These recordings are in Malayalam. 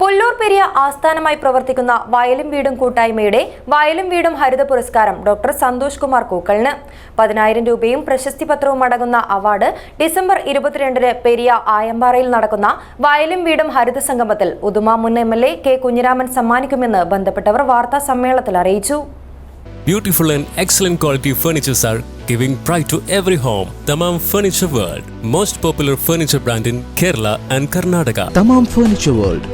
പുല്ലൂർ പെരിയ ആസ്ഥാനമായി പ്രവർത്തിക്കുന്ന വയലും വീടും കൂട്ടായ്മയുടെ വയലും വീടും ഹരിത പുരസ്കാരം ഡോക്ടർ സന്തോഷ് കുമാർ കൂക്കലിന് പതിനായിരം രൂപയും പ്രശസ്തി പത്രവും അടങ്ങുന്ന അവാർഡ് ഡിസംബർ ഇരുപത്തിരണ്ടിന് പെരിയ ആയമ്പാറയിൽ നടക്കുന്ന വയലും വീടും ഹരിത സംഗമത്തിൽ ഉദുമ മുൻ M L A K Kunhiraman സമ്മാനിക്കുമെന്ന് ബന്ധപ്പെട്ടവർ വാർത്താ സമ്മേളനത്തിൽ അറിയിച്ചു Beautiful and excellent quality furnitures are giving pride to every home. Tamam Furniture World, most popular furniture brand in Kerala and Karnataka. Tamam Furniture world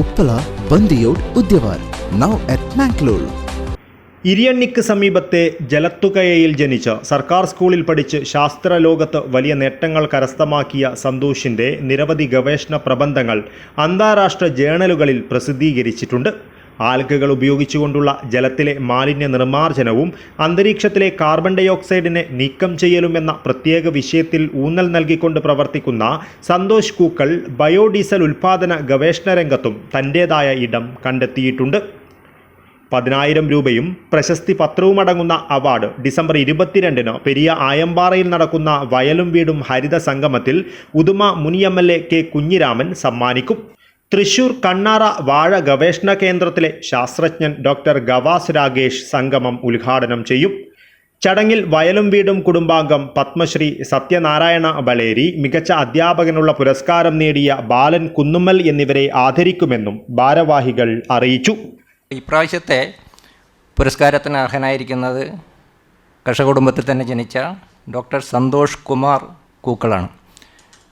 Uppala Bandiyod Udyavar. Now at Mangalore ഇരിയണ്ണിക്ക് സമീപത്തെ ജലത്തുകയയിൽ ജനിച്ച് സർക്കാർ സ്കൂളിൽ പഠിച്ച് ശാസ്ത്രലോകത്ത് വലിയ നേട്ടങ്ങൾ കരസ്ഥമാക്കിയ സന്തോഷിന്റെ നിരവധി ഗവേഷണ പ്രബന്ധങ്ങൾ അന്താരാഷ്ട്ര ജേണലുകളിൽ പ്രസിദ്ധീകരിച്ചിട്ടുണ്ട്. ആൽഗകൾ ഉപയോഗിച്ചുകൊണ്ടുള്ള ജലത്തിലെ മാലിന്യ നിർമ്മാർജനവും അന്തരീക്ഷത്തിലെ കാർബൺ ഡൈ ഓക്സൈഡിനെ നീക്കം ചെയ്യലും എന്ന പ്രത്യേക വിഷയത്തിൽ ഊന്നൽ നൽകിക്കൊണ്ട് പ്രവർത്തിക്കുന്ന സന്തോഷ് കൂക്കൾ ബയോഡീസൽ ഉൽപ്പാദന ഗവേഷണ രംഗത്തും തന്റേതായ ഇടം കണ്ടെത്തിയിട്ടുണ്ട്. പതിനായിരം രൂപയും പ്രശസ്തി പത്രവുമടങ്ങുന്ന അവാർഡ് ഡിസംബർ ഇരുപത്തിരണ്ടിന് പെരിയ ആയമ്പാറയിൽ നടക്കുന്ന വയലും വീടും ഹരിത സംഗമത്തിൽ ഉദുമ മുൻ M L A K Kunhiraman സമ്മാനിക്കും. തൃശൂർ കണ്ണാറ വാഴ ഗവേഷണ കേന്ദ്രത്തിലെ ശാസ്ത്രജ്ഞൻ ഡോക്ടർ ഗവാസ് രാഗേഷ് സംഗമം ഉദ്ഘാടനം ചെയ്യും. ചടങ്ങിൽ വയലും വീടും കുടുംബാംഗം പത്മശ്രീ സത്യനാരായണ ബലേരി മികച്ച അധ്യാപകനുള്ള പുരസ്കാരം നേടിയ ബാലൻ കുന്നുമ്മൽ എന്നിവരെ ആദരിക്കുമെന്നും ഭാരവാഹികൾ അറിയിച്ചു. ഇപ്രാവശ്യത്തെ പുരസ്കാരത്തിന് അർഹനായിരിക്കുന്നത് കർഷക കുടുംബത്തിൽ തന്നെ ജനിച്ച ഡോക്ടർ സന്തോഷ് കുമാർ കൂക്കളാണ്.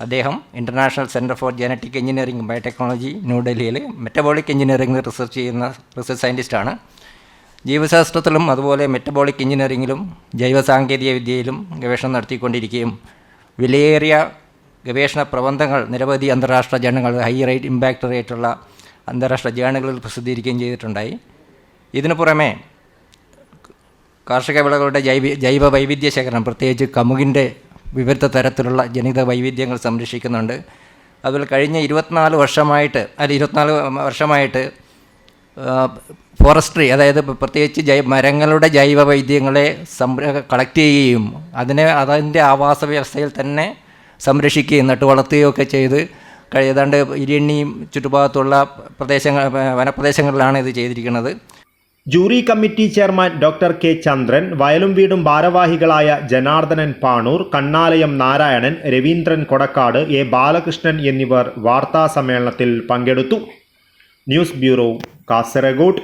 അദ്ദേഹം international centre for genetic engineering biotechnology ന്യൂഡൽഹിയിൽ മെറ്റബോളിക് എഞ്ചിനീയറിംഗ് റിസർച്ച് ചെയ്യുന്ന റിസർച്ച് സയന്റിസ്റ്റാണ് ജീവശാസ്ത്രത്തിലും അതുപോലെ മെറ്റബോളിക് എഞ്ചിനീയറിങ്ങിലും ജൈവ സാങ്കേതിക വിദ്യയിലും ഗവേഷണം നടത്തിക്കൊണ്ടിരിക്കുകയും വിലയേറിയ ഗവേഷണ പ്രബന്ധങ്ങൾ നിരവധി അന്താരാഷ്ട്ര ജേണലുകൾ ഹൈ റേറ്റ് ഇമ്പാക്റ്റ് റേറ്റുള്ള അന്താരാഷ്ട്ര ജേണലുകളിൽ പ്രസിദ്ധീകരിക്കുകയും ചെയ്തിട്ടുണ്ടായി. ഇതിനു പുറമെ കാർഷിക വിളകളുടെ ജൈവ ജൈവ വൈവിധ്യ ശേഖരണം പ്രത്യേകിച്ച് കമുകിന്റെ വിവിധ തരത്തിലുള്ള ജനിത വൈവിധ്യങ്ങൾ സംരക്ഷിക്കുന്നുണ്ട്. അതുപോലെ കഴിഞ്ഞ ഇരുപത്തിനാല് വർഷമായിട്ട് അല്ല ഇരുപത്തിനാല് വർഷമായിട്ട് ഫോറസ്ട്രി അതായത് പ്രത്യേകിച്ച് ജൈ മരങ്ങളുടെ ജൈവ വൈദ്യങ്ങളെ സംര കളക്ട് ചെയ്യുകയും അതിനെ അതിന്റെ ആവാസ വ്യവസ്ഥയിൽ തന്നെ സംരക്ഷിക്കുകയും നട്ട് വളർത്തുകയും ഒക്കെ ചെയ്ത് കഴി- ഏതാണ്ട് ഇരിയണ്ണിയും ചുറ്റുഭാഗത്തുള്ള പ്രദേശങ്ങൾ വനപ്രദേശങ്ങളിലാണ് ഇത് ചെയ്തിരിക്കുന്നത്. Jury committee chairman doctor K Chandran വയലും വീടും ഭാരവാഹികളായ ജനാർദ്ദനൻ പാണൂർ കണ്ണാലയം നാരായണൻ രവീന്ദ്രൻ കൊടക്കാട് എ ബാലകൃഷ്ണൻ എന്നിവർ വാർത്താ സമ്മേളനത്തിൽ പങ്കെടുത്തു. News bureau Kasaragod.